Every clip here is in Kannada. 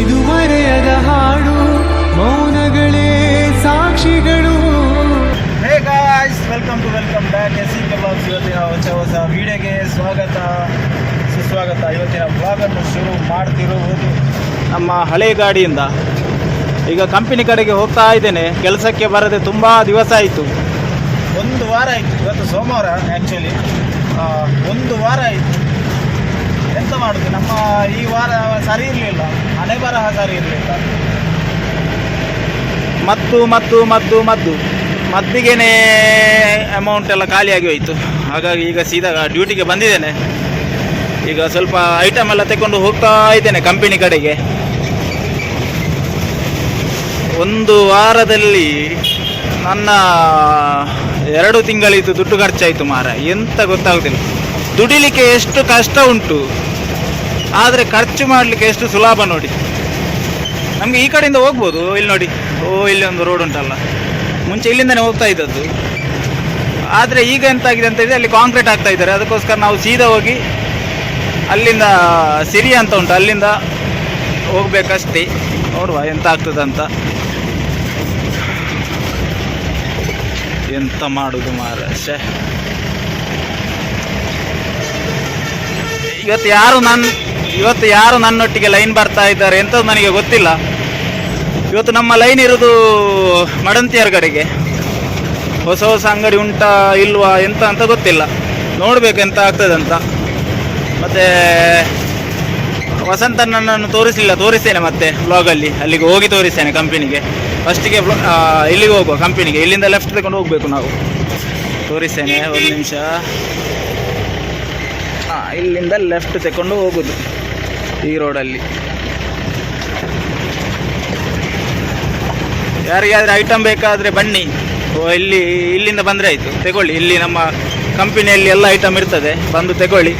ಇದು ಮರೆಯದ ಹಾಡು, ಮೌನಗಳೇ ಸಾಕ್ಷಿಗಳು. Hey guys welcome to welcome back S C blogs ಇವತ್ತಿನ ಹೊಸ ಹೊಸ ವಿಡಿಯೋಗೆ ಸ್ವಾಗತ. ಸುಸ್ವಾಗತ. ಇವತ್ತಿನ ಬ್ಲಾಗನ್ನು ಶುರು ಮಾಡ್ತಿರುವುದು ನಮ್ಮ ಹಳೆ ಗಾಡಿಯಿಂದ. ಈಗ ಕಂಪನಿ ಕಡೆಗೆ ಹೋಗ್ತಾ ಇದ್ದೇನೆ. ಕೆಲಸಕ್ಕೆ ಬರದೆ ತುಂಬ ದಿವಸ ಆಯಿತು. ಒಂದು ವಾರ ಆಯಿತು. ಇವತ್ತು ಸೋಮವಾರ ಆ್ಯಕ್ಚುಲಿ ಒಂದು ವಾರ ಆಯಿತು. ಎಂತ ಮಾಡುದು. ನಮ್ಮ ಈ ವಾರ ಸರಿ ಇರಲಿಲ್ಲ. ಹಣೆ ಬರಹ ಸರಿ ಇರಲಿಲ್ಲ. ಮದ್ದು ಮದ್ದು ಮದ್ದು ಮದ್ದು. ಮದ್ದಿಗೆನೇ ಅಮೌಂಟ್ ಎಲ್ಲ ಖಾಲಿಯಾಗಿ ಹೋಯಿತು. ಹಾಗಾಗಿ ಈಗ ಸೀದಾ ಡ್ಯೂಟಿಗೆ ಬಂದಿದ್ದೇನೆ. ಈಗ ಸ್ವಲ್ಪ ಐಟಮ್ ಎಲ್ಲ ತಗೊಂಡು ಹೋಗ್ತಾ ಇದ್ದೇನೆ ಕಂಪನಿ ಕಡೆಗೆ. ಒಂದು ವಾರದಲ್ಲಿ ನನ್ನ ಎರಡು ತಿಂಗಳಿದ್ದು ದುಡ್ಡು ಖರ್ಚಾಯಿತು ಮಾರ ಎಂತ ಗೊತ್ತಾಗುದಿಲ್ಲ. ದುಡಿಲಿಕ್ಕೆ ಎಷ್ಟು ಕಷ್ಟ ಉಂಟು. ಆದರೆ ಖರ್ಚು ಮಾಡಲಿಕ್ಕೆ ಎಷ್ಟು ಸುಲಭ ನೋಡಿ. ನಮಗೆ ಈ ಕಡೆಯಿಂದ ಹೋಗ್ಬೋದು, ಇಲ್ಲಿ ನೋಡಿ. ಓ, ಇಲ್ಲಿ ಒಂದು ರೋಡ್ ಉಂಟಲ್ಲ. ಮುಂಚೆ ಇಲ್ಲಿಂದನೇ ಹೋಗ್ತಾ ಇದ್ದದ್ದು. ಆದರೆ ಈಗ ಎಂತಾಗಿದೆ ಅಂತ ಹೇಳಿದ್ರೆ ಅಲ್ಲಿ ಕಾಂಕ್ರೀಟ್ ಆಗ್ತಾ ಇದ್ದಾರೆ. ಅದಕ್ಕೋಸ್ಕರ ನಾವು ಸೀದಾ ಹೋಗಿ ಅಲ್ಲಿಂದ ಸಿರಿ ಅಂತ ಉಂಟು. ಅಲ್ಲಿಂದ ಹೋಗ್ಬೇಕಷ್ಟೇ. ನೋಡುವ ಎಂತ ಆಗ್ತದಂತ ಎಂತ ಮಾಡುದು ಮಹಾರಾಜ ಇವತ್ತು ಯಾರು ನನ್ನ ಇವತ್ತು ಯಾರು ನನ್ನೊಟ್ಟಿಗೆ ಲೈನ್ ಬರ್ತಾ ಇದ್ದಾರೆ ಅಂತ ನನಗೆ ಗೊತ್ತಿಲ್ಲ. ಇವತ್ತು ನಮ್ಮ ಲೈನ್ ಇರೋದು ಮಡಂತಿಯರ ಕಡೆಗೆ ಹೊಸ ಹೊಸ ಅಂಗಡಿ ಉಂಟಾ ಇಲ್ವಾ ಎಂತ ಅಂತ ಗೊತ್ತಿಲ್ಲ. ನೋಡಬೇಕು ಎಂತ ಆಗ್ತದೆ ಅಂತ. ಮತ್ತೆ ನನ್ನನ್ನು ತೋರಿಸಲಿಲ್ಲ, ತೋರಿಸ್ತೇನೆ ಮತ್ತೆ ಬ್ಲಾಗಲ್ಲಿ ಅಲ್ಲಿಗೆ ಹೋಗಿ ತೋರಿಸ್ತೇನೆ ಕಂಪನಿಗೆ ಫಸ್ಟಿಗೆ ಇಲ್ಲಿಗೆ ಹೋಗುವ ಕಂಪನಿಗೆ ಇಲ್ಲಿಂದ ಲೆಫ್ಟ್ ತಗೊಂಡು ಹೋಗ್ಬೇಕು ನಾವು. ತೋರಿಸ್ತೇನೆ, ಒಂದು ನಿಮಿಷ. ಹಾಂ ಇಲ್ಲಿಂದ ಲೆಫ್ಟ್ ತಗೊಂಡು ಹೋಗುದು. ಈ ರೋಡಲ್ಲಿ. ಯಾರಿಗಾದ್ರೆ ಐಟಮ್ ಬೇಕಾದರೆ ಬನ್ನಿ. ಓ ಇಲ್ಲಿ ಇಲ್ಲಿಂದ ಬಂದರೆ ಆಯಿತು. ತಗೊಳ್ಳಿ. ಇಲ್ಲಿ ನಮ್ಮ ಕಂಪನಿಯಲ್ಲಿ ಎಲ್ಲ ಐಟಮ್ ಇರ್ತದೆ. ಬಂದು ತಗೊಳ್ಳಿ.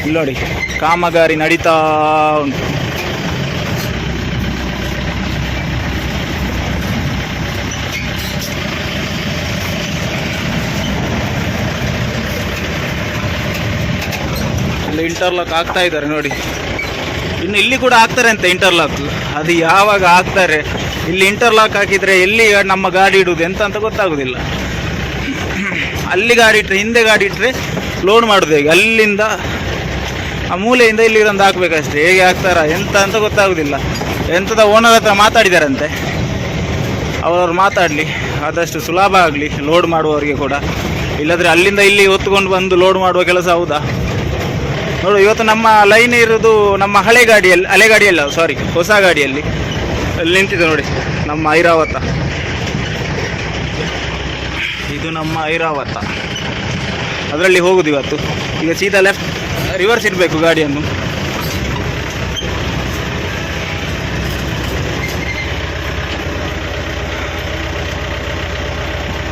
ಇಲ್ಲಿ ನೋಡಿ. ಕಾಮಗಾರಿ ನಡೀತಾ ಉಂಟು. ಇಂಟರ್ಲಾಕ್ ಆಗ್ತಾ ಇದ್ದಾರೆ ನೋಡಿ. ಇನ್ನು ಇಲ್ಲಿ ಕೂಡ ಹಾಕ್ತಾರೆ ಅಂತ ಇಂಟರ್ಲಾಕ್ ಅದು ಯಾವಾಗ ಹಾಕ್ತಾರೆ ಇಲ್ಲಿ ಇಂಟರ್ಲಾಕ್ ಹಾಕಿದರೆ ಎಲ್ಲಿ ನಮ್ಮ ಗಾಡಿ ಇಡುವುದು ಎಂತ ಅಂತ ಗೊತ್ತಾಗೋದಿಲ್ಲ. ಅಲ್ಲಿ ಗಾಡಿ ಇಟ್ಟರೆ ಹಿಂದೆ ಗಾಡಿ ಇಟ್ಟರೆ ಲೋಡ್ ಮಾಡೋದು ಹೇಗೆ? ಅಲ್ಲಿಂದ, ಆ ಮೂಲೆಯಿಂದ ಇಲ್ಲಿ ಒಂದು ಹಾಕ್ಬೇಕಷ್ಟೇ. ಹೇಗೆ ಹಾಕ್ತಾರ ಎಂತ ಅಂತ ಗೊತ್ತಾಗೋದಿಲ್ಲ. ಎಂಥದ ಓನರ್ ಹತ್ರ ಮಾತಾಡಿದಾರಂತೆ. ಅವರವ್ರು ಮಾತಾಡಲಿ. ಆದಷ್ಟು ಸುಲಭ ಆಗಲಿ ಲೋಡ್ ಮಾಡುವವರಿಗೆ ಕೂಡ. ಇಲ್ಲದ್ರೆ ಅಲ್ಲಿಂದ ಇಲ್ಲಿ ಹೊತ್ಕೊಂಡು ಬಂದು ಲೋಡ್ ಮಾಡುವ ಕೆಲಸ ಹೌದಾ? ನೋಡು, ಇವತ್ತು ನಮ್ಮ ಲೈನ್ ಇರೋದು ನಮ್ಮ ಹಳೆ ಗಾಡಿಯಲ್ಲಿ, ಹಳೆ ಗಾಡಿಯಲ್ಲ ಸಾರಿ ಹೊಸ ಗಾಡಿಯಲ್ಲಿ. ಅಲ್ಲಿ ನಿಂತಿದೆ ನೋಡಿ, ನಮ್ಮ ಐರಾವತ. ಇದು ನಮ್ಮ ಐರಾವತ. ಅದರಲ್ಲಿ ಹೋಗುದು ಇವತ್ತು. ಈಗ ಸೀದಾ ಲೆಫ್ಟ್ ರಿವರ್ಸ್ ಇಡಬೇಕು ಗಾಡಿಯನ್ನು.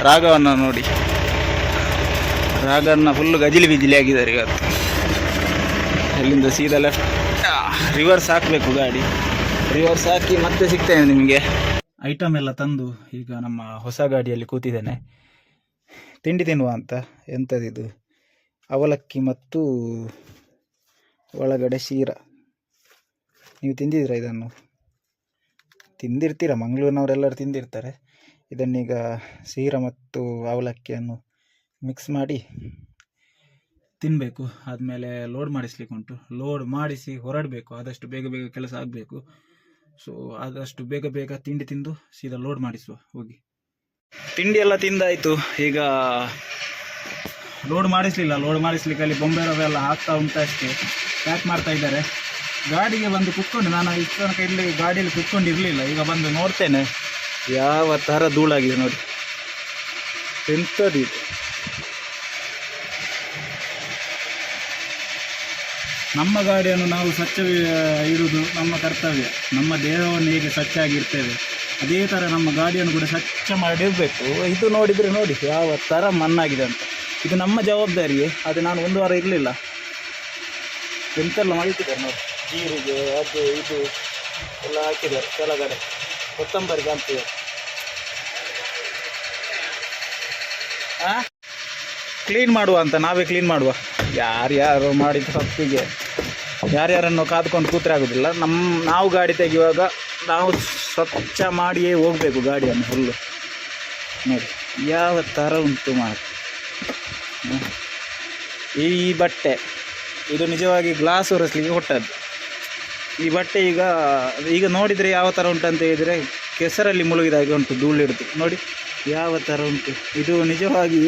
ರಾಗವನ್ನು ನೋಡಿ. ರಾಗನ್ನ ಫುಲ್ಲು ಗಜಿಲಿ ಬಿಜಿಲಿ ಆಗಿದ್ದಾರೆ ಇವತ್ತು. ಅಲ್ಲಿಂದ ಸೀದಾ ಲೆಫ್ಟ್ ರಿವರ್ಸ್ ಹಾಕಬೇಕು ಗಾಡಿ. ರಿವರ್ಸ್ ಹಾಕಿ ಮತ್ತೆ ಸಿಗ್ತೇನೆ ನಿಮಗೆ. ಐಟಮ್ ಎಲ್ಲ ತಂದು ಈಗ ನಮ್ಮ ಹೊಸ ಗಾಡಿಯಲ್ಲಿ ಕೂತಿದ್ದೇನೆ. ತಿಂಡಿ ತಿನ್ನುವ ಅಂತ. ಎಂಥದಿದು ಅವಲಕ್ಕಿ ಮತ್ತು ಒಳಗಡೆ ಶೀರ. ನೀವು ತಿಂದಿದ್ದೀರಾ ಇದನ್ನು? ತಿಂದಿರ್ತೀರ. ಮಂಗಳೂರಿನವರೆಲ್ಲರೂ ತಿಂದಿರ್ತಾರೆ. ಇದನ್ನೀಗ ಶೀರ ಮತ್ತು ಅವಲಕ್ಕಿಯನ್ನು ಮಿಕ್ಸ್ ಮಾಡಿ ತಿನ್ನಬೇಕು ಆದಮೇಲೆ ಲೋಡ್ ಮಾಡಿಸ್ಲಿಕ್ಕೆ ಉಂಟು. ಲೋಡ್ ಮಾಡಿಸಿ ಹೊರಡಬೇಕು, ಆದಷ್ಟು ಬೇಗ ಬೇಗ ಕೆಲಸ ಆಗಬೇಕು. ಸೊ ಆದಷ್ಟು ಬೇಗ ಬೇಗ ತಿಂಡಿ ತಿಂದು ಸೀದಾ ಲೋಡ್ ಮಾಡಿಸುವ, ಹೋಗಿ. ತಿಂಡಿ ಎಲ್ಲ ತಿಂದಾಯಿತು. ಈಗ ಲೋಡ್ ಮಾಡಿಸಲಿಲ್ಲ. ಲೋಡ್ ಮಾಡಿಸ್ಲಿಕ್ಕೆ ಅಲ್ಲಿ ಬೊಂಬೆರವೆಲ್ಲ ಹಾಕ್ತಾ ಉಂಟು ಅಷ್ಟೇ. ಪ್ಯಾಕ್ ಮಾಡ್ತಾ ಇದ್ದಾರೆ. ಗಾಡಿಗೆ ಬಂದು ಕುತ್ಕೊಂಡು, ನಾನು ಇಷ್ಟು ತನಕ ಇಲ್ಲಿ ಗಾಡಿಯಲ್ಲಿ ಕುತ್ಕೊಂಡಿರಲಿಲ್ಲ ಈಗ ಬಂದು ನೋಡ್ತೇನೆ. ಯಾವ ಥರ ಧೂಳಾಗಿದೆ ನೋಡಿ. ಎಂಥದ್ದು ನಮ್ಮ ಗಾಡಿಯನ್ನು ನಾವು ಸ್ವಚ್ಛ ಇರುವುದು ನಮ್ಮ ಕರ್ತವ್ಯ. ನಮ್ಮ ದೇಹವನ್ನು ಹೇಗೆ ಸ್ವಚ್ಛಾಗಿರ್ತೇವೆ ಅದೇ ಥರ ನಮ್ಮ ಗಾಡಿಯನ್ನು ಕೂಡ ಸ್ವಚ್ಛ ಮಾಡಿರಬೇಕು. ಇದು ನೋಡಿದರೆ ನೋಡಿ, ಯಾವ ಥರ ಮಣ್ಣಾಗಿದೆ ಅಂತ. ಇದು ನಮ್ಮ ಜವಾಬ್ದಾರಿಯೇ. ಅದು ನಾನು ಒಂದು ವಾರ ಇರಲಿಲ್ಲ. ಎಂತೆಲ್ಲ ಮಾಡಿಟ್ಟಿದ್ದಾರೆ ನೋಡಿ. ಜೀರಿಗೆ, ಅದು, ಇದು ಎಲ್ಲ ಹಾಕಿದ್ದಾರೆ ಕೆಳಗಡೆ. ಕೊತ್ತಂಬರಿ ಹಾಂ ಕ್ಲೀನ್ ಮಾಡುವ ಅಂತ. ನಾವೇ ಕ್ಲೀನ್ ಮಾಡುವ. ಯಾರು ಯಾರು ಮಾಡಿದ ಯಾರ್ಯಾರನ್ನು ಕಾದ್ಕೊಂಡು ಕೂತ್ರೆ ಆಗೋದಿಲ್ಲ. ನಮ್ಮ ನಾವು ಗಾಡಿ ತೆಗೆಯುವಾಗ ನಾವು ಸ್ವಚ್ಛ ಮಾಡಿಯೇ ಹೋಗಬೇಕು ಗಾಡಿಯನ್ನು ಫುಲ್ಲು ನೋಡಿ, ಯಾವ ಥರ ಉಂಟು ಹ್ಮ್. ಈ ಬಟ್ಟೆ, ಇದು ನಿಜವಾಗಿ ಗ್ಲಾಸ್ ಒರೆಸ್ಲಿಕ್ಕೆ ಕೊಟ್ಟದ್ದು. ಈ ಬಟ್ಟೆ ಈಗ ಈಗ ನೋಡಿದರೆ ಯಾವ ಥರ ಉಂಟು ಅಂತ ಹೇಳಿದರೆ ಕೆಸರಲ್ಲಿ ಮುಳುಗಿದಾಗೆ ಉಂಟು ಧೂಳಿಡ್ದು ನೋಡಿ, ಯಾವ ಥರ ಉಂಟು. ಇದು ನಿಜವಾಗಿ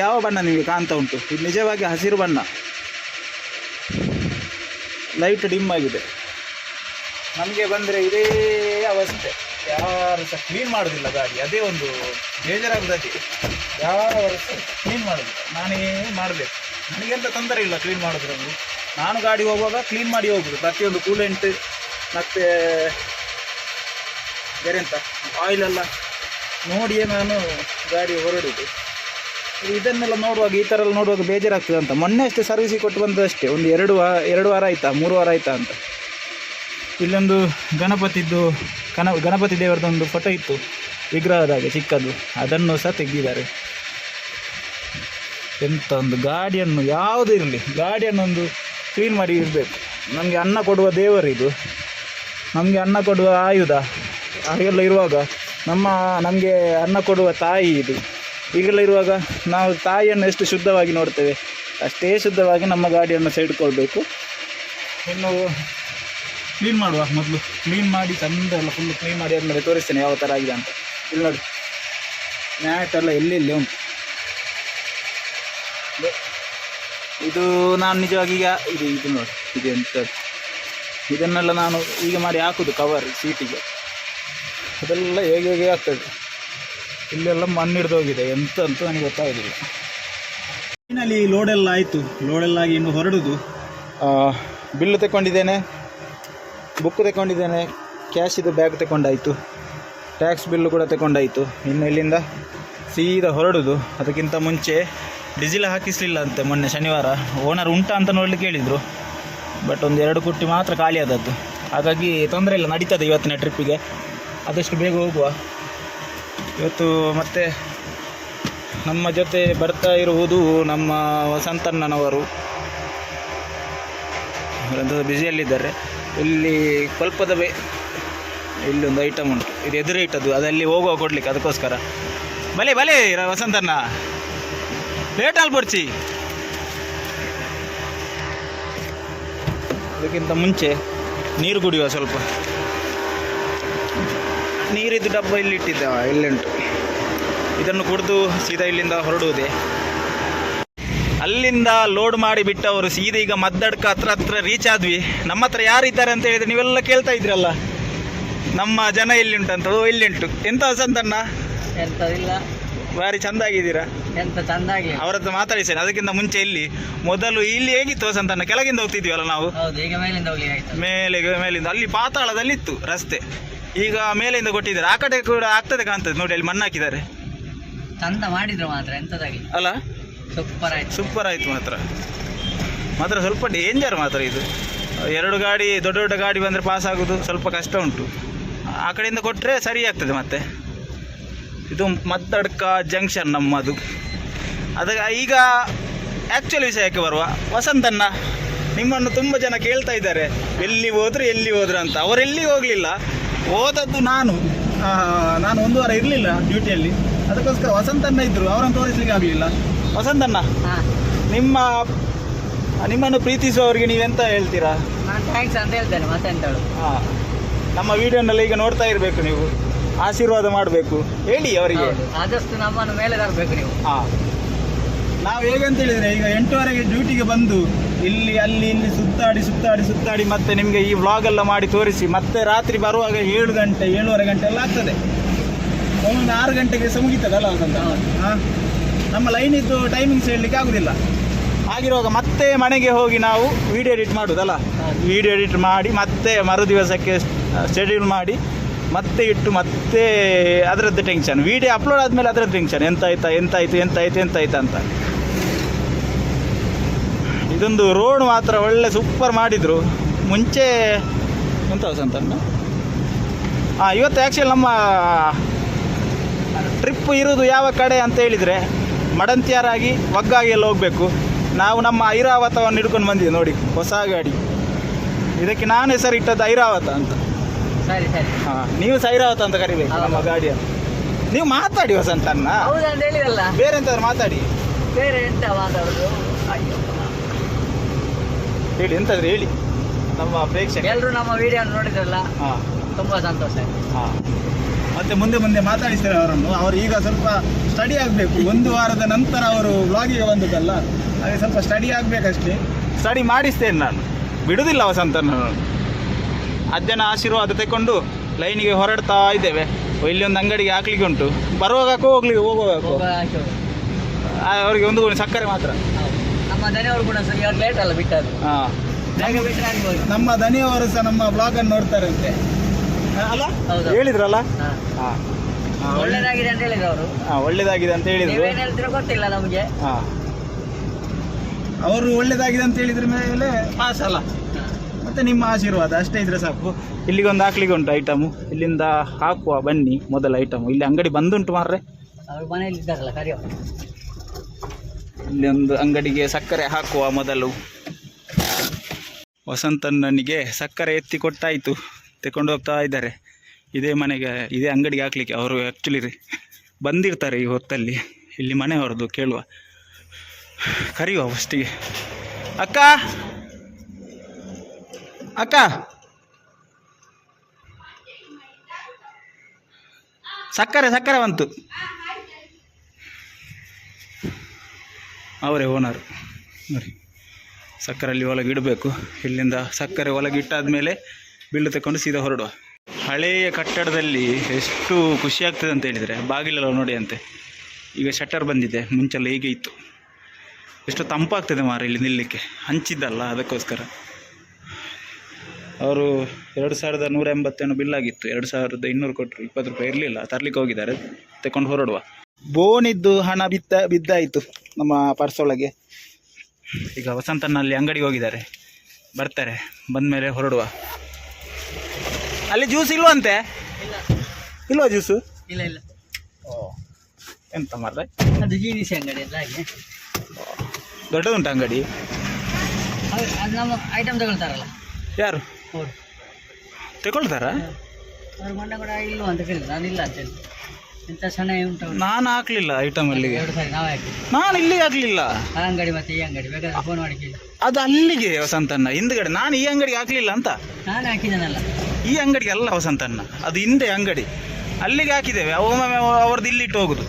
ಯಾವ ಬಣ್ಣ ನಿಮಗೆ ಕಾಣ್ತಾ ಉಂಟು? ಇದು ನಿಜವಾಗಿ ಹಸಿರು ಬಣ್ಣ. ಲೈಟ್ ಡಿಮ್ ಆಗಿದೆ. ನಮಗೆ ಬಂದರೆ ಇದೇ ಅವಸ್ಥೆ. ಯಾರು ಸಹ ಕ್ಲೀನ್ ಮಾಡೋದಿಲ್ಲ ಗಾಡಿ. ಅದೇ ಒಂದು ಬೇಜಾರಾಗ್ತದೆ ಯಾರು ಸಹ ಕ್ಲೀನ್ ಮಾಡೋದಿಲ್ಲ. ನಾನೇ ಮಾಡಬೇಕು. ನನಗೆಂತ ತೊಂದರೆ ಇಲ್ಲ ಕ್ಲೀನ್ ಮಾಡೋದ್ರಲ್ಲಿ. ನಾನು ಗಾಡಿ ಹೋಗುವಾಗ ಕ್ಲೀನ್ ಮಾಡಿ ಹೋಗುದು. ಪ್ರತಿಯೊಂದು ಕೂಲೆಂಟ್ ಮತ್ತು ಬೇರೆಂತ ಆಯಿಲ್ ಆಯಿಲೆಲ್ಲ ನೋಡಿಯೇ ನಾನು ಗಾಡಿ ಹೊರಡುದು. ಇದನ್ನೆಲ್ಲ ನೋಡುವಾಗ ಈ ಥರ ಎಲ್ಲ ನೋಡುವಾಗ ಬೇಜಾರಾಗ್ತದೆ ಅಂತ. ಮೊನ್ನೆ ಅಷ್ಟೇ ಸರ್ವಿಸಿಗೆ ಕೊಟ್ಟು ಬಂದದಷ್ಟೇ ಒಂದು ಎರಡು ಎರಡು ವಾರ ಆಯ್ತಾ? ಮೂರು ವಾರ ಆಯ್ತಾ ಅಂತ. ಇಲ್ಲೊಂದು ಗಣಪತಿದ್ದು ಗಣ ಗಣಪತಿ ದೇವರದೊಂದು ಫೋಟೋ ಇತ್ತು. ವಿಗ್ರಹದ ಹಾಗೆ ಚಿಕ್ಕದು. ಅದನ್ನು ಸಹ ತೆಗೆದಿದ್ದಾರೆ. ಎಂತ ಒಂದು ಗಾಡಿಯನ್ನು ಯಾವುದು ಇರಲಿ. ಗಾಡಿಯನ್ನೊಂದು ಕ್ಲೀನ್ ಮಾಡಿ ಇರಬೇಕು. ನಮಗೆ ಅನ್ನ ಕೊಡುವ ದೇವರಿದು ನಮಗೆ ಅನ್ನ ಕೊಡುವ ಆಯುಧ. ಹಾಗೆಲ್ಲ ಇರುವಾಗ ನಮ್ಮ, ನಮಗೆ ಅನ್ನ ಕೊಡುವ ತಾಯಿ ಇದು. ಈಗೆಲ್ಲ ಇರುವಾಗ ನಾವು ತಾಯಿಯನ್ನು ಎಷ್ಟು ಶುದ್ಧವಾಗಿ ನೋಡ್ತೇವೆ, ಅಷ್ಟೇ ಶುದ್ಧವಾಗಿ ನಮ್ಮ ಗಾಡಿಯನ್ನು ಸೈಡ್ಕೊಳ್ಬೇಕು ಇನ್ನು ಕ್ಲೀನ್ ಮಾಡುವ ಮೊದಲು ಕ್ಲೀನ್ ಮಾಡಿ ಚಂದ ಎಲ್ಲ ಫುಲ್ ಕ್ಲೀನ್ ಮಾಡಿ ಆದಮೇಲೆ ತೋರಿಸ್ತೇನೆ ಯಾವ ಥರ ಆಗಿದೆ ಅಂತ. ಇಲ್ಲಿ ನೋಡಿ, ಮ್ಯಾಟ್ ಎಲ್ಲ ಎಲ್ಲೆಲ್ಲಿ ಉಂಟು. ಇದು- ಇದು ನಾನು ನಿಜವಾಗಿ ಈಗ, ಇದು ಇದು ನೋಡಿ, ಇದು ಎಂತ ಇದನ್ನೆಲ್ಲ ನಾನು ಈಗ ಮಾಡಿ ಹಾಕುದು ಕವರ್ ಸೀಟಿಗೆ ಅದೆಲ್ಲ ಹೇಗೆ ಹೇಗೆ ಆಗ್ತದೆ? ಇಲ್ಲೆಲ್ಲ ಮಣ್ಣು ಹಿಡ್ದು ಹೋಗಿದೆ ಎಂತ ಅಂತ ನನಗೆ ಗೊತ್ತಾಗೋದಿಲ್ಲ ಟ್ರೈನಲ್ಲಿ ಲೋಡೆಲ್ಲ ಆಯಿತು. ಲೋಡೆಲ್ಲ ಆಗಿ ಇನ್ನು ಹೊರಡುದು. ಬಿಲ್ಲು ತಗೊಂಡಿದ್ದೇನೆ ಬುಕ್ ತಗೊಂಡಿದ್ದೇನೆ ಕ್ಯಾಶಿದು ಬ್ಯಾಗ್ ತಗೊಂಡಾಯಿತು ಟ್ಯಾಕ್ಸ್ ಬಿಲ್ಲು ಕೂಡ ತಗೊಂಡಾಯಿತು ಇನ್ನು ಇಲ್ಲಿಂದ ಸೀದಾ ಹೊರಡುದು. ಅದಕ್ಕಿಂತ ಮುಂಚೆ ಡಿಸಿಲ್ ಹಾಕಿಸಲಿಲ್ಲ ಅಂತೆ ಮೊನ್ನೆ ಶನಿವಾರ. ಓನರ್ ಉಂಟಾ ಅಂತ ನೋಡಲಿಕ್ಕೆ ಹೇಳಿದರು. ಬಟ್ ಒಂದು ಎರಡು ಕುಟ್ಟಿ ಮಾತ್ರ ಖಾಲಿ ಆದದ್ದು. ಹಾಗಾಗಿ ತೊಂದರೆ ಇಲ್ಲ ನಡೀತದೆ ಇವತ್ತಿನ ಟ್ರಿಪ್ಪಿಗೆ ಆದಷ್ಟು ಬೇಗ ಹೋಗುವ. ಇವತ್ತು ಮತ್ತೆ ನಮ್ಮ ಜೊತೆ ಬರ್ತಾ ಇರುವುದು ನಮ್ಮ ವಸಂತಣ್ಣನವರು. ಬ್ಯುಸಿಯಲ್ಲಿದ್ದಾರೆ. ಇಲ್ಲಿ ಕೊಲ್ಪದ ಬೇ ಇಲ್ಲೊಂದು ಐಟಮ್ ಉಂಟು. ಇದು ಎದುರು ಇಟ್ಟದ್ದು. ಅದಲ್ಲಿ ಹೋಗುವ ಕೊಡ್ಲಿಕ್ಕೆ ಅದಕ್ಕೋಸ್ಕರ. ಬಲೆ ಬಲೆ ವಸಂತಣ್ಣ. ಲೇಟ್ ಅಲ್ಬರ್ಚಿ ಅದಕ್ಕಿಂತ ಮುಂಚೆ ನೀರು ಕುಡಿಯುವ ಸ್ವಲ್ಪ. ನೀರಿದ್ದು ಡಬ್ಬ ಇಲ್ಲಿ ಇಟ್ಟಿದ್ದೇವ ಇಲ್ಲುಂಟು. ಇದನ್ನು ಕುಡಿದು ಸೀದಾ ಇಲ್ಲಿಂದ ಹೊರಡುವುದೇ. ಅಲ್ಲಿಂದ ಲೋಡ್ ಮಾಡಿ ಬಿಟ್ಟವರು ಸೀದಾ ಈಗ ಮದ್ದಡ್ಕ ಹತ್ರ ಹತ್ರ ರೀಚ್ ಆದ್ವಿ. ನಮ್ಮ ಹತ್ರ ಯಾರಿದ್ದಾರೆ ಅಂತ ಹೇಳಿದ್ರೆ ನೀವೆಲ್ಲ ಕೇಳ್ತಾ ಇದ್ರಲ್ಲ. ನಮ್ಮ ಜನ ಇಲ್ಲಿ ಉಂಟಂತ ಇಲ್ಲಿ ಉಂಟು ಎಂತ ಸಂತಣ್ಣ ಭಾರಿ ಚಂದ ಆಗಿದ್ದೀರಾ? ಎಂತ ಚಂದಾಗಿ ಅವ್ರ ಹತ್ರ ಮಾತಾಡಿಸ್ತೇನೆ ಅದಕ್ಕಿಂತ ಮುಂಚೆ ಇಲ್ಲಿ. ಮೊದಲು ಇಲ್ಲಿ ಹೇಗಿತ್ತು ಸಂತಣ್ಣ ಕೆಳಗಿಂದ ಹೋಗ್ತಿದ್ವಿ ಅಲ್ಲ ನಾವು? ಮೇಲಿಂದ ಮೇಲೆ ಮೇಲಿಂದ. ಅಲ್ಲಿ ಪಾತಾಳದಲ್ಲಿತ್ತು ರಸ್ತೆ. ಈಗ ಮೇಲಿಂದ ಕೊಟ್ಟಿದ್ದಾರೆ. ಆ ಕಡೆ ಕೂಡ ಆಗ್ತದೆ ಕಾಣ್ತದೆ. ನೋಡಿ ಅಲ್ಲಿ ಮಣ್ಣು ಹಾಕಿದ್ದಾರೆ. ಚಂದ ಮಾಡಿದ್ರು ಮಾತ್ರ ಎಂತದಾಗಿ ಅಲ್ಲ? ಸೂಪರ್ ಆಯ್ತು. ಸೂಪರ್ ಆಯ್ತು ಮಾತ್ರ. ಮಾತ್ರ ಸ್ವಲ್ಪ ಡೇಂಜರ್ ಮಾತ್ರ ಇದು. ಎರಡು ಗಾಡಿ ದೊಡ್ಡ ದೊಡ್ಡ ಗಾಡಿ ಬಂದರೆ ಪಾಸ್ ಆಗೋದು ಸ್ವಲ್ಪ ಕಷ್ಟ ಉಂಟು. ಆ ಕಡೆಯಿಂದ ಕೊಟ್ಟರೆ ಸರಿ ಆಗ್ತದೆ ಮತ್ತೆ. ಇದು ಮದ್ದಡ್ಕ ಜಂಕ್ಷನ್ ನಮ್ಮದು. ಅದ ಈಗ ಆ್ಯಕ್ಚುಲಿ ವಿಷಯಕ್ಕೆ ಬರುವ. ವಸಂತಣ್ಣ ನಿಮ್ಮನ್ನು ತುಂಬ ಜನ ಕೇಳ್ತಾ ಇದ್ದಾರೆ. ಎಲ್ಲಿ ಹೋದ್ರು ಎಲ್ಲಿ ಹೋದ್ರು ಅಂತ. ಅವರೆಲ್ಲಿ ಹೋಗಲಿಲ್ಲ? ಹೋದದ್ದು ನಾನು. ನಾನು ಒಂದು ವಾರ ಇರಲಿಲ್ಲ ಡ್ಯೂಟಿಯಲ್ಲಿ ಅದಕ್ಕೋಸ್ಕರ ವಸಂತಣ್ಣ ಇದ್ದರು ಅವರನ್ನು ತೋರಿಸ್ಲಿಕ್ಕೆ ಆಗಲಿಲ್ಲ. ವಸಂತಣ್ಣ ಹಾ. ನಿಮ್ಮ ನಿಮ್ಮನ್ನು ಪ್ರೀತಿಸುವವರಿಗೆ ನೀವೆಂತ ಹೇಳ್ತೀರಾ? ನಾನು ಥ್ಯಾಂಕ್ಸ್ ಅಂತ ಹೇಳ್ತೇನೆ ಮತ್ತೆ ಹಾಂ. ನಮ್ಮ ವಿಡಿಯೋನಲ್ಲಿ ಈಗ ನೋಡ್ತಾ ಇರಬೇಕು ನೀವು. ಆಶೀರ್ವಾದ ಮಾಡಬೇಕು. ಹೇಳಿ ಅವರಿಗೆ. ಆದಷ್ಟು ನಮ್ಮನ್ನು ಮೇಲೆ ತರಬೇಕು ನೀವು. ಹಾಂ. ನಾವು ಹೇಗಂತ ಹೇಳಿದರೆ ಈಗ ಎಂಟುವರೆಗೆ ಡ್ಯೂಟಿಗೆ ಬಂದು ಇಲ್ಲಿ ಅಲ್ಲಿ ಇಲ್ಲಿ ಸುತ್ತಾಡಿ ಸುತ್ತಾಡಿ ಸುತ್ತಾಡಿ ಮತ್ತೆ ನಿಮಗೆ ಈ ವ್ಲಾಗ್ ಎಲ್ಲ ಮಾಡಿ ತೋರಿಸಿ. ಮತ್ತೆ ರಾತ್ರಿ ಬರುವಾಗ ಏಳು ಗಂಟೆ ಏಳುವರೆ ಗಂಟೆ ಎಲ್ಲ ಆಗ್ತದೆ. ಒಂದು ಆರು ಗಂಟೆಗೆ ಸಹ ಮುಗೀತದಲ್ಲ ಹಾಂ. ನಮ್ಮ ಲೈನ್ ಇದ್ದು ಟೈಮಿಂಗ್ಸ್ ಹೇಳಲಿಕ್ಕೆ ಆಗುದಿಲ್ಲ. ಆಗಿರುವಾಗ ಮತ್ತೆ ಮನೆಗೆ ಹೋಗಿ ನಾವು ವಿಡಿಯೋ ಎಡಿಟ್ ಮಾಡೋದಲ್ಲ. ವಿಡಿಯೋ ಎಡಿಟ್ ಮಾಡಿ ಮತ್ತೆ ಮರು ದಿವಸಕ್ಕೆ ಶೆಡ್ಯೂಲ್ ಮಾಡಿ ಮತ್ತೆ ಇಟ್ಟು ಮತ್ತೆ ಅದರದ್ದು ಟೆನ್ಷನ್ ವಿಡಿಯೋ ಅಪ್ಲೋಡ್ ಆದಮೇಲೆ ಅದರದ್ದು ಟೆನ್ಷನ್ ಎಂತಾಯ್ತಾ ಎಂತಾಯ್ತು ಎಂತಾಯ್ತು ಎಂತಾಯ್ತು ಅಂತ. ಇದೊಂದು ರೋಡ್ ಮಾತ್ರ ಒಳ್ಳೆ ಸೂಪರ್ ಮಾಡಿದರು. ಮುಂಚೆ ಎಂತ ವಸಂತಣ್ಣ ಹಾಂ ಇವತ್ತು ಆ್ಯಕ್ಚುಲಿ ನಮ್ಮ ಟ್ರಿಪ್ ಇರೋದು ಯಾವ ಕಡೆ ಅಂತ ಹೇಳಿದರೆ ಮಡಂತ್ಯಾರಾಗಿ ಒಗ್ಗಾಗಿ ಎಲ್ಲ ಹೋಗಬೇಕು. ನಾವು ನಮ್ಮ ಐರಾವತವನ್ನು ಹಿಡ್ಕೊಂಡು ಬಂದಿದ್ದೆ ನೋಡಿ ಹೊಸ ಗಾಡಿ. ಇದಕ್ಕೆ ನಾನು ಹೆಸರು ಇಟ್ಟದ್ದು ಐರಾವತ ಅಂತ. ಸರಿ ಸರಿ. ಹಾಂ ನೀವು ಸೈರಾವತ ಅಂತ ಕರಿಬೇಕು ನಮ್ಮ ಗಾಡಿಯ. ನೀವು ಮಾತಾಡಿ ವಸಂತನ್ನ ಅಂತ ಬೇರೆ ಎಂತಾದ್ರು ಮಾತಾಡಿ. ಬೇರೆ ಎಂತ ಮಾತಾಡುದು? ಹೇಳಿ ಎಂತಾದ್ರು ಹೇಳಿ. ನಮ್ಮ ಪ್ರೇಕ್ಷಕ ಎಲ್ಲರೂ ನಮ್ಮ ವಿಡಿಯೋ ನೋಡಿದ್ರಲ್ಲ ಹಾ. ತುಂಬಾ ಸಂತೋಷ ಆಯ್ತು. ಹಾ. ಮತ್ತೆ ಮುಂದೆ ಮುಂದೆ ಮಾತಾಡಿಸ್ತಾರೆ ಅವರನ್ನು. ಅವರು ಈಗ ಸ್ವಲ್ಪ ಸ್ಟಡಿ ಆಗಬೇಕು. ಒಂದು ವಾರದ ನಂತರ ಅವರು ವ್ಲಾಗಿಗೆ ಬಂದದಲ್ಲ ಹಾಗೆ ಸ್ವಲ್ಪ ಸ್ಟಡಿ ಆಗಬೇಕಷ್ಟೇ. ಸ್ಟಡಿ ಮಾಡಿಸ್ತೇನೆ ನಾನು. ಬಿಡುವುದಿಲ್ಲ ವಸಂತ ನಾನು ಅಜ್ಜನ ಆಶೀರ್ವಾದ ತಗೊಂಡು ಲೈನಿಗೆ ಹೊರಡ್ತಾ ಇದ್ದೇವೆ. ಇಲ್ಲಿ ಒಂದು ಅಂಗಡಿಗೆ ಹಾಕ್ಲಿಕ್ಕೆ ಉಂಟು. ಬರುವಾಗ ಹೋಗ್ಲಿಕ್ಕೆ ಹೋಗುವಾಗ ಹೋಗೋ ಅವರಿಗೆ ಒಂದು ಸಕ್ಕರೆ ಮಾತ್ರ. ನಮ್ಮ ದನಿಯವರು ಕೂಡ ಸರಿ ಇವಾಗ ಲೇಟ್ ಅಲ್ಲ ಬಿಟ್ಟದ್ದು ಹಾಂ. ಬೇಗ ಬಿಟ್ಟರೆ ಆಗ್ಬೋದು. ನಮ್ಮ ದನಿಯವರು ಸಹ ನಮ್ಮ ಬ್ಲಾಗನ್ನು ನೋಡ್ತಾರಂತೆ ಅಲ್ಲ? ಹೌದು. ಹೇಳಿದ್ರಲ್ಲ? ಹಾ. ಹಾಂ. ಒಳ್ಳೇದಾಗಿದೆ ಅಂತ ಹೇಳಿದ್ರು ಅವರು. ಒಳ್ಳೇದಾಗಿದೆ ಅಂತ ಹೇಳಿದ್ರು. ನೀವೇನ್ ಹೇಳ್ತೀರೋ ಗೊತ್ತಿಲ್ಲ ನಮಗೆ. ಹಾ. ಅವರು ಒಳ್ಳೇದಾಗಿದೆ ಅಂತ ಹೇಳಿದ್ರ ಮೇಲೆ ಪಾಸ್ ಅಲ್ಲ. ಮತ್ತೆ ನಿಮ್ಮ ಆಶೀರ್ವಾದ ಅಷ್ಟೇ ಇದ್ರೆ ಸಾಕು. ಇಲ್ಲಿಗೆ ಒಂದು ಹಾಕ್ಲಿಕ್ಕೆ ಉಂಟು ಐಟಮು ಇಲ್ಲಿಂದ ಹಾಕುವ ಬನ್ನಿ ಮೊದಲ ಐಟಮು ಇಲ್ಲಿ ಅಂಗಡಿ ಬಂದುಂಟು ಮಾರ್ರೆ. ಅವ್ರ ಮನೆಯಲ್ಲಿ ಇದ್ದಾರಲ್ಲ ಕರಿಯೋ ಇಲ್ಲಿ ಒಂದು ಅಂಗಡಿಗೆ ಸಕ್ಕರೆ ಹಾಕುವ ಮೊದಲು. ವಸಂತನಿಗೆ ಸಕ್ಕರೆ ಎತ್ತಿ ಕೊಟ್ಟಾಯಿತು. ತಗೊಂಡು ಹೋಗ್ತಾ ಇದ್ದಾರೆ. ಇದೇ ಮನೆಗೆ, ಇದೇ ಅಂಗಡಿಗೆ ಹಾಕ್ಲಿಕ್ಕೆ. ಅವರು ಆ್ಯಕ್ಚುಲಿ ಬಂದಿರ್ತಾರೆ ಈ ಹೊತ್ತಲ್ಲಿ. ಇಲ್ಲಿ ಮನೆ ಕೇಳುವ. ಕರೆಯುವ ಫಸ್ಟಿಗೆ ಅಕ್ಕ! ಅಕ್ಕ! ಸಕ್ಕರೆ ಸಕ್ಕರೆ ಬಂತು. ಅವರೇ ಓನರ್. ನೋಡಿ, ಸಕ್ಕರೆಯಲ್ಲಿ ಒಳಗೆ ಇಡಬೇಕು ಇಲ್ಲಿಂದ ಸಕ್ಕರೆ ಒಳಗೆ ಮೇಲೆ ಬಿಲ್ಲು ತಗೊಂಡು ಸೀದಾ ಹೊರಡುವ. ಹಳೆಯ ಕಟ್ಟಡದಲ್ಲಿ ಎಷ್ಟು ಖುಷಿ ಆಗ್ತದೆ ಅಂತ ಹೇಳಿದರೆ, ಬಾಗಿಲೆಲ್ಲ ನೋಡಿ ಅಂತೆ. ಈಗ ಶಟರ್ ಬಂದಿದೆ, ಮುಂಚೆಲ್ಲ ಹೀಗೆ ಇತ್ತು. ಎಷ್ಟು ತಂಪಾಗ್ತದೆ ಮಾರ ಇಲ್ಲಿ ನಿಲ್ಲಕ್ಕೆ. ಹಂಚಿದ್ದಲ್ಲ ಅದಕ್ಕೋಸ್ಕರ. ಅವರು ಎರಡು ಸಾವಿರದ ನೂರ ಎಂಬತ್ತೇನು ಬಿಲ್ ಆಗಿತ್ತು. ಎರಡು ಸಾವಿರದ ಇನ್ನೂರು ಕೊಟ್ಟರು, ಇಪ್ಪತ್ತು ರೂಪಾಯಿ ಇರಲಿಲ್ಲ. ತರ್ಲಿಕ್ಕೆ ಹೋಗಿದ್ದಾರೆ ತಗೊಂಡು ಹೊರಡುವ. ಬೋನಿದ್ದು ಹಣ ಬಿದ್ದ ಬಿದ್ದಾಯಿತು ನಮ್ಮ ಪರ್ಸೊಳಗೆ. ಈಗ ವಸಂತನಲ್ಲಿ ಅಂಗಡಿಗೆ ಹೋಗಿದ್ದಾರೆ. ಬರ್ತಾರೆ ಬಂದ ಮೇಲೆ ಹೊರಡುವ. ಅಲ್ಲಿ ಜ್ಯೂಸ್ ಇಲ್ವಂತೆ ಇಲ್ವಾ ಜ್ಯೂಸು ಇಲ್ಲ ಇಲ್ಲ. ಎಂತ ಮಾರ್ರೆ? ಅದು ಜೀನಿಸಿ ಅಂಗಡಿ ಅಲ್ಲ ಹಾಗೆ. ದೊಡ್ಡದುಂಟು ಅಂಗಡಿ? ಅದು ನಮ್ಮ ಐಟಮ್ ತಗೊಳ್ತಾರಲ್ಲ. ಯಾರು? ತಗೊಳ್ತಾರ? ತಗೊಳ್ತಾರಾ ಅವ್ರು ಮೊನ್ನೆ ಕೂಡ ಇಲ್ವ ಅಂತ ಕೇಳಿದ್ರು ನಾನು ಇಲ್ಲ ಅಂತ ಹೇಳಿ ಎಂತ ಸಣ್ಣ ಉಂಟು ನಾನು ಹಾಕ್ಲಿಲ್ಲ ಐಟಮ್ ಅಲ್ಲಿಗೆ. ಎರಡು ಸಾರಿ ನಾವೇ ಹಾಕಿ ನಾನು ಇಲ್ಲಿಗೆ ಹಾಕ್ಲಿಲ್ಲ. ಆ ಅಂಗಡಿ ಮತ್ತೆ ಈ ಅಂಗಡಿ ಬೇಕಾದ್ರೆ ಫೋನ್ ಮಾಡಿ ಕೇಳಿ. ಅದು ಅಲ್ಲಿಗೆ ವಸಂತಣ್ಣ ಹಿಂದ್ಗಡೆ. ನಾನು ಈ ಅಂಗಡಿಗೆ ಹಾಕ್ಲಿಲ್ಲ ಅಂತ. ನಾನು ಹಾಕಿದ್ದೇನಲ್ಲ. ಈ ಅಂಗಡಿಗೆ ಅಲ್ಲ ವಸಂತಣ್ಣ ಅದು ಹಿಂದೆ ಅಂಗಡಿ. ಅಲ್ಲಿಗೆ ಹಾಕಿದ್ದೇವೆ ಒಮ್ಮೊಮ್ಮೆ ಅವ್ರದ್ದು ಇಲ್ಲಿಟ್ಟು ಹೋಗುದು.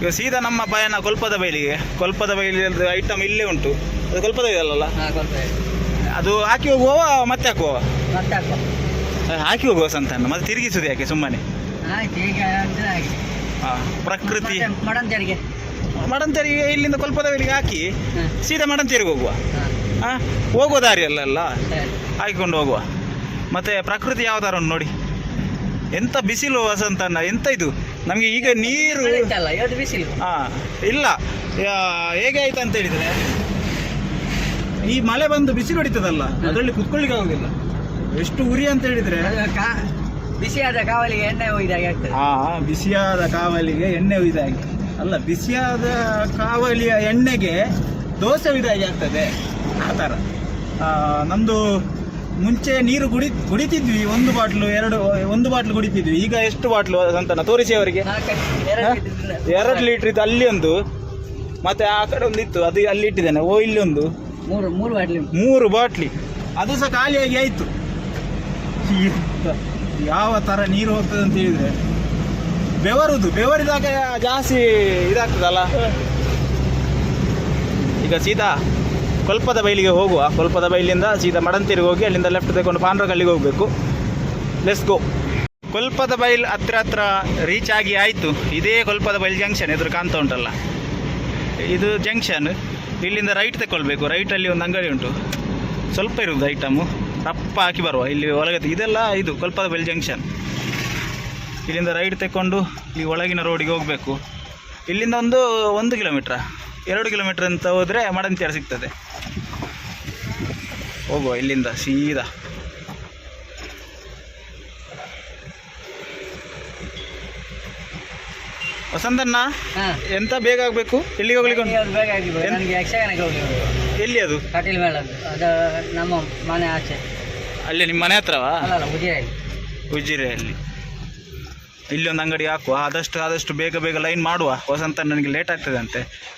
ಈಗ ಸೀದಾ ನಮ್ಮ ಪಯಣ ಕೊಲ್ಪದ ಬೈಲಿಗೆ ಕೊಲ್ಪದ ಬೈಲಿ ಐಟಮ್ ಇಲ್ಲೇ ಉಂಟು. ಅದು ಕೊಲ್ಪದ ಇದೆ ಅಲ್ಲ ಕೊಡ್ತೇವೆ ಅದು ಹಾಕಿ ಹೋಗುವ ಮತ್ತೆ ಹಾಕುವ ಮತ್ತೆ ಹಾಕುವ ಹಾಕಿ ಹೋಗುವ ಸಂತಣ್ಣ ಮತ್ತೆ ತಿರುಗಿಸುದು ಯಾಕೆ ಸುಮ್ಮನೆ ಆಯ್ತು ಈಗ ಅಂದ್ರೆ ಹಾಗೆ ಪ್ರಕೃತಿ ಮತ್ತೆ ಮಡಂತೇರಿಗೆ ಮಡಂತರಿಗೆ ಇಲ್ಲಿಂದ ಕೊಲ್ಪದ ಬೈಲಿಗೆ ಹಾಕಿ ಹಾಂ ಸೀದಾ ಮಡಂತೇರಿಗೆ ಹೋಗುವ ಹಾಂ ಹಾ ಹೋಗುವ ದಾರಿ ಅಲ್ಲ ಸರಿ ಹಾಕಿಕೊಂಡು ಹೋಗುವ ಮತ್ತೆ ಪ್ರಕೃತಿ ಯಾವ ಥರ ಉಂಟು ನೋಡಿ ಎಂತ ಬಿಸಿಲು ವಸಂತಣ್ಣ ಎಂತ ಇದು ನಮಗೆ ಈಗ ನೀರು ಇತ್ತಲ್ಲ ಇವತ್ತು ಬಿಸಿಲು ಹಾ ಇಲ್ಲ ಯಾ- ಹೇಗೆ ಆಯ್ತು ಅಂತ ಹೇಳಿದ್ರೆ ಈ ಮಳೆ ಬಂದು ಬಿಸಿಲು ಹೊಡಿತದಲ್ಲ ಅದರಲ್ಲಿ ಕುತ್ಕೊಳ್ಳಿಕ್ಕೆ ಆಗುದಿಲ್ಲ. ಎಷ್ಟು ಉರಿ ಅಂತ ಹೇಳಿದ್ರೆ ಬಿಸಿಯಾದ ಕಾವಲಿಗೆ ಎಣ್ಣೆ ಒಯ್ದಾಗೆ ಆಗ್ತದೆ. ಆ ಬಿಸಿಯಾದ ಕಾವಲಿಗೆ ಎಣ್ಣೆ ಒಯ್ದಾಗಿ ಅಲ್ಲ ಬಿಸಿಯಾದ ಕಾವಲಿಯ ಎಣ್ಣೆಗೆ ದೋಸೆ ಒಯ್ದಾಗಿ ಆಗ್ತದೆ. ಆ ಥರ. ನಮ್ದು ಮುಂಚೆ ನೀರು ಕುಡಿ ಕುಡಿತಿದ್ವಿ ಒಂದು ಬಾಟ್ಲು ಎರಡು ಒಂದು ಬಾಟ್ಲು ಕುಡಿತಿದ್ವಿ. ಈಗ ಎಷ್ಟು ಬಾಟ್ಲು ಅಂತ ತೋರಿಸಿ ಅವರಿಗೆ. ಎರಡು ಲೀಟ್ರ್ ಇತ್ತು ಅಲ್ಲಿ ಒಂದು ಮತ್ತೆ ಆ ಕಡೆ ಒಂದು ಇತ್ತು ಅದು ಅಲ್ಲಿ ಇಟ್ಟಿದ್ದೇನೆ ಓ ಇಲ್ಲಿ ಒಂದು. ಮೂರು ಮೂರು ಬಾಟ್ಲಿ ಮೂರು ಬಾಟ್ಲಿ. ಅದು ಸಹ ಖಾಲಿಯಾಗಿ ಆಯ್ತು. ಯಾವ ತರ ನೀರು ಹೋಗ್ತದೆ ಅಂತ ಹೇಳಿದ್ರೆ ಬೆವರುದು ಬೆವರಿದಾಗ ಜಾಸ್ತಿ ಇದಾಗ್ತದಲ್ಲ? ಈಗ ಸೀದಾ ಕೊಲ್ಪದ ಬೈಲಿಗೆ ಹೋಗುವ. ಕೊಲ್ಪದ ಬೈಲಿಂದ ಸೀದಾ ಮಡಂತಿರಿಗೆ ಹೋಗಿ ಅಲ್ಲಿಂದ ಲೆಫ್ಟ್ ತಗೊಂಡು ಪಾಂಡ್ರಗಲ್ಲಿಗೆ ಹೋಗಬೇಕು. ಲೆಸ್ ಗೋ ಕೊಲ್ಪದ ಬೈಲ್ ಹತ್ರ ಹತ್ರ ರೀಚ್ ಆಗಿ ಆಯಿತು. ಇದೇ ಕೊಲ್ಪದ ಬೈಲ್ ಜಂಕ್ಷನ್ ಎದುರು ಕಾಣ್ತಾ ಉಂಟಲ್ಲ. ಇದು ಜಂಕ್ಷನ್ ಇಲ್ಲಿಂದ ರೈಟ್ ತಗೊಳ್ಬೇಕು ರೈಟಲ್ಲಿ ಒಂದು ಅಂಗಡಿ ಉಂಟು. ಸ್ವಲ್ಪ ಇರುವುದು ಐಟಮು ರಪ್ಪ ಹಾಕಿ ಬರುವ. ಇಲ್ಲಿ ಒಳಗೆ ಇದೆಲ್ಲ ಇದು, ಕೊಲ್ಪದ ಬೆಲ್ ಜಂಕ್ಷನ್ ಇಲ್ಲಿಂದ ರೈಟ್ ತಗೊಂಡು ಈ ಒಳಗಿನ ರೋಡಿಗೆ ಹೋಗಬೇಕು. ಇಲ್ಲಿಂದ ಒಂದು ಒಂದು ಕಿಲೋಮೀಟ್ರ ಎರಡು ಕಿಲೋಮೀಟ್ರ್ ಅಂತ ಹೋದರೆ ಮಡಂತಿಯಾರ ಸಿಗ್ತದೆ. ಹೋಗುವ ಇಲ್ಲಿಂದ, ಸೀದಾ. ವಸಂತಣ್ಣ ಹಾಂ. ಎಂತ ಬೇಗ ಆಗಬೇಕು? ಎಲ್ಲಿಗೆ ಹೋಗ್ಲಿಕ್ಕೆ ಉಂಟು? ಅದು ಬೇಗ ಆಗಿರ್ಬೋದು ನನಗೆ ಯಕ್ಷಗಾನಕ್ಕೆ ಎಲ್ಲಿ ಅದು? ಕಟೀಲ್ ಮೇಳ ಅದು. ನಮ್ಮ ಮನೆ ಆಚೆ. ಅಲ್ಲಿ ನಿಮ್ಮ ಮನೆ ಹತ್ರವಾ? ಅಲ್ಲ ಅಲ್ಲ ಉಜಿರೆಯಲ್ಲಿ ಉಜಿರೆಯಲ್ಲಿ ಇಲ್ಲಿ ಒಂದು ಅಂಗಡಿ ಹಾಕುವ. ಆದಷ್ಟು ಆದಷ್ಟು ಬೇಗ ಬೇಗ ಲೈನ್ ಮಾಡುವ. ವಸಂತ ನನಗೆ ಲೇಟ್ ಆಗ್ತದೆ ಅಂತೆ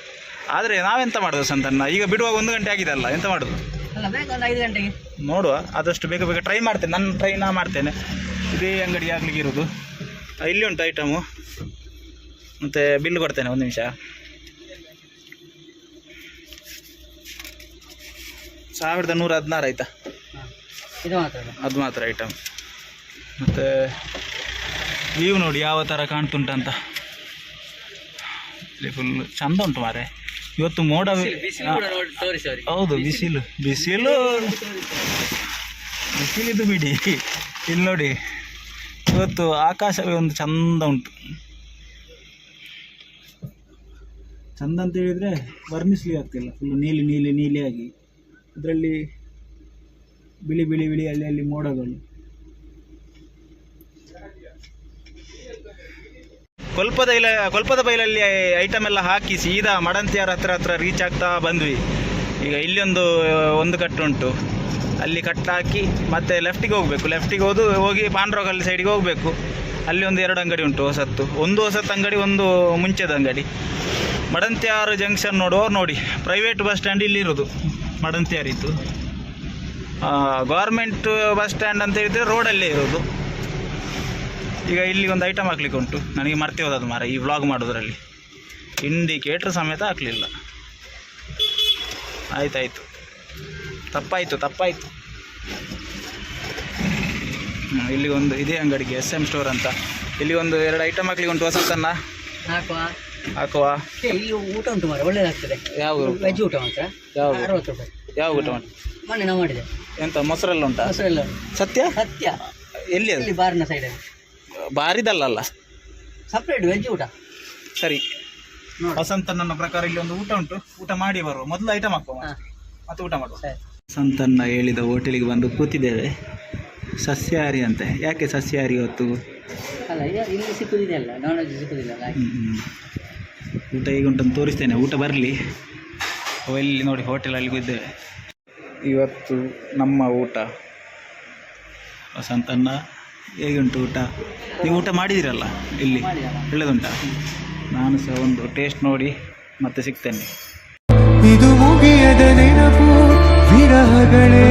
ಆದರೆ ನಾವೆಂತ ಮಾಡೋದು ವಸಂತಣ್ಣ? ಈಗ ಬಿಡುವಾಗ ಒಂದು ಗಂಟೆ ಎಂತ ಮಾಡೋದು? ಅಲ್ಲ ಬೇಗ ಒಂದು ಐದು ಗಂಟೆಗೆ. ನೋಡುವ. ಆದಷ್ಟು ಬೇಗ ಬೇಗ ಟ್ರೈ ಮಾಡ್ತೇನೆ. ನನ್ನ ಟ್ರೈ ನಾ ಮಾಡ್ತೇನೆ. ಇದೇ ಅಂಗಡಿ ಆಗ್ಲಿಕ್ಕೆ ಇರೋದು. ಆ, ಇಲ್ಲಿ ಉಂಟು ಐಟಮು ಮತ್ತು ಬಿಲ್ ಕೊಡ್ತೇನೆ ಒಂದು ನಿಮಿಷ. ಸಾವಿರದ ನೂರ ಹದಿನಾರು ಆಯ್ತಾ? ಇದು ಮಾತ್ರ. ಅದು ಮಾತ್ರ ಐಟಮ್ ಮತ್ತು ವ್ಯೂ ನೋಡಿ ಯಾವ ಥರ ಕಾಣ್ತುಂಟಂತ. ಫುಲ್ ಚಂದ ಉಂಟು ಮಾರೆ ಇವತ್ತು ಮೋಡ ಹೌದು ಬಿಸಿಲು. ಬಿಸಿಲು. ಬಿಸಿಲಿದ್ದು ಬಿಡಿ. ಇಲ್ಲಿ ನೋಡಿ ಇವತ್ತು ಆಕಾಶವೇ ಒಂದು ಚಂದ ಉಂಟು. ಚಂದ ಅಂತ ಹೇಳಿದರೆ ವರ್ಣಿಸ್ಲಿಕ್ಕೆ ಆಗ್ತಿಲ್ಲ. ಫುಲ್ಲು ನೀಲಿ ನೀಲಿ, ನೀಲಿಯಾಗಿ. ಅದರಲ್ಲಿ ಬಿಳಿ ಬಿಳಿ ಬಿಳಿ, ಅಲ್ಲಿ ಅಲ್ಲಿ ಮೋಡಗಳು. ಕೊಲ್ಪದ ಇಲ್ಲ ಕೊಲ್ಪದ ಬೈಲಲ್ಲಿ ಐಟಮ್ ಎಲ್ಲ ಹಾಕಿ ಸೀದಾ ಮಡಂತಿಯಾರ ಹತ್ರ ಹತ್ರ ರೀಚ್ ಆಗ್ತಾ ಬಂದ್ವಿ. ಈಗ ಇಲ್ಲಿ ಒಂದು ಒಂದು ಕಟ್ಟು ಉಂಟು. ಅಲ್ಲಿ ಕಟ್ಟಾಕಿ ಹಾಕಿ ಮತ್ತೆ ಲೆಫ್ಟಿಗೆ ಹೋಗಬೇಕು. ಲೆಫ್ಟಿಗೆ ಹೋದು, ಹೋಗಿ ಪಾಂಡ್ರೋಗಲ್ಲಿ ಸೈಡಿಗೆ ಹೋಗಬೇಕು. ಅಲ್ಲಿ ಒಂದು ಎರಡು ಅಂಗಡಿ ಉಂಟು, ಹೊಸತ್ತು. ಒಂದು ಹೊಸತ್ತು ಅಂಗಡಿ, ಒಂದು ಮುಂಚೆದ ಅಂಗಡಿ. ಮಡಂತ್ಯಾರು ಜಂಕ್ಷನ್ ನೋಡುವವ್ರು ನೋಡಿ. ಪ್ರೈವೇಟ್ ಬಸ್ ಸ್ಟ್ಯಾಂಡ್ ಇಲ್ಲಿರೋದು ಮಡಂತ್ಯಾರಿದ್ದು ಗೌರ್ಮೆಂಟ್ ಬಸ್ ಸ್ಟ್ಯಾಂಡ್ ಅಂತ ಹೇಳಿದರೆ ರೋಡಲ್ಲೇ ಇರೋದು. ಈಗ ಇಲ್ಲಿ ಒಂದು ಐಟಮ್ ಹಾಕ್ಲಿಕ್ಕೆ ಉಂಟು. ನನಗೆ ಮರ್ತೆ ಹೋದದು ಮಾರ ಈ ವ್ಲಾಗ್ ಮಾಡೋದ್ರಲ್ಲಿ. ಇಂಡಿಕೇಟ್ರ್ ಸಮೇತ ಹಾಕಲಿಲ್ಲ. ಆಯ್ತಾಯ್ತು. ತಪ್ಪಾಯಿತು ತಪ್ಪಾಯಿತು. ಇಲ್ಲಿ ಒಂದು ಇದೇ ಅಂಗಡಿಗೆ ಎಸ್ ಎಂ ಸ್ಟೋರ್ ಅಂತ. ಇಲ್ಲಿ ಒಂದು ಎರಡು ಐಟಮ್ ಹಾಕ್ಲಿಕ್ಕೆ ಉಂಟು ಹೊಸತನ್ನ ಹಾಕುವ? ಊಟ ಉಂಟು ಮಾರ ಒಳ್ಳೇದಾಗ್ತದೆ. ಯಾವ ವೆಜ್ ಊಟ ಮಾತ್ರ. ಯಾವುದು? ಅರವತ್ತು ರೂಪಾಯಿ. ಯಾವ ಊಟ ಮಾಡಿ? ಮೊನ್ನೆ ನಾವು ಮಾಡಿದೆ. ಎಂತ ಮೊಸರೆಲ್ಲ ಉಂಟಾ? ಮೊಸರೆಲ್ಲ ಸತ್ಯ? ಸತ್ಯ. ಎಲ್ಲಿ ಅದು? ಇಲ್ಲಿ ಬಾರಿನ ಸೈಡಲ್ಲಿ ಬಾರಿದಲ್ಲ ಸಪ್ರೇಟ್ ವೆಜ್ ಊಟ. ಸರಿ. ನೋಡಿ. ವಸಂತ ನನ್ನ ಪ್ರಕಾರ ಇಲ್ಲಿ ಒಂದು ಊಟ ಉಂಟು. ಊಟ ಮಾಡಿ ಬರುವ. ಮೊದಲು ಐಟಮ್ ಹಾಕುವ ಹಾಂ. ಮತ್ತೆ ಊಟ ಮಾಡುವ. ಸರಿ. ಸಂತನ್ನ ಹೇಳಿದ ಹೋಟೆಲಿಗೆ ಬಂದು ಕೂತಿದ್ದೇವೆ. ಸಸ್ಯಾಹಾರಿ ಅಂತ. ಯಾಕೆ ಸಸ್ಯಹಾರಿ ಹೊತ್ತು ಅಲ್ಲ ಇದು ಇಲ್ಲಿ ಸಿಕ್ಕುದಿದೆಯಲ್ಲ ನಾನ್ ವೆಜ್ ಸಿಕ್ಕುದಿಲ್ಲ ಊಟ ಈಗ ಉಂಟಂತ ತೋರಿಸ್ತೇನೆ. ಊಟ ಬರಲಿ. ಎಲ್ಲಿ ನೋಡಿ ಹೋಟೆಲಲ್ಲಿ ಇದ್ದೇವೆ ಇವತ್ತು ನಮ್ಮ ಊಟ. ವಸಂತನ್ನ ಹೇಗುಂಟು ಊಟ? ನೀವು ಊಟ ಮಾಡಿದಿರಲ್ಲ? ಇಲ್ಲಿ. ಒಳ್ಳೆದುಂಟ? ನಾನು ಸಹ ಒಂದು ಟೇಸ್ಟ್ ನೋಡಿ ಮತ್ತೆ ಸಿಗ್ತೇನೆ. ಇದು ಮುಗಿಯದ ನೆನಪು, ವಿರಹಗಳೇ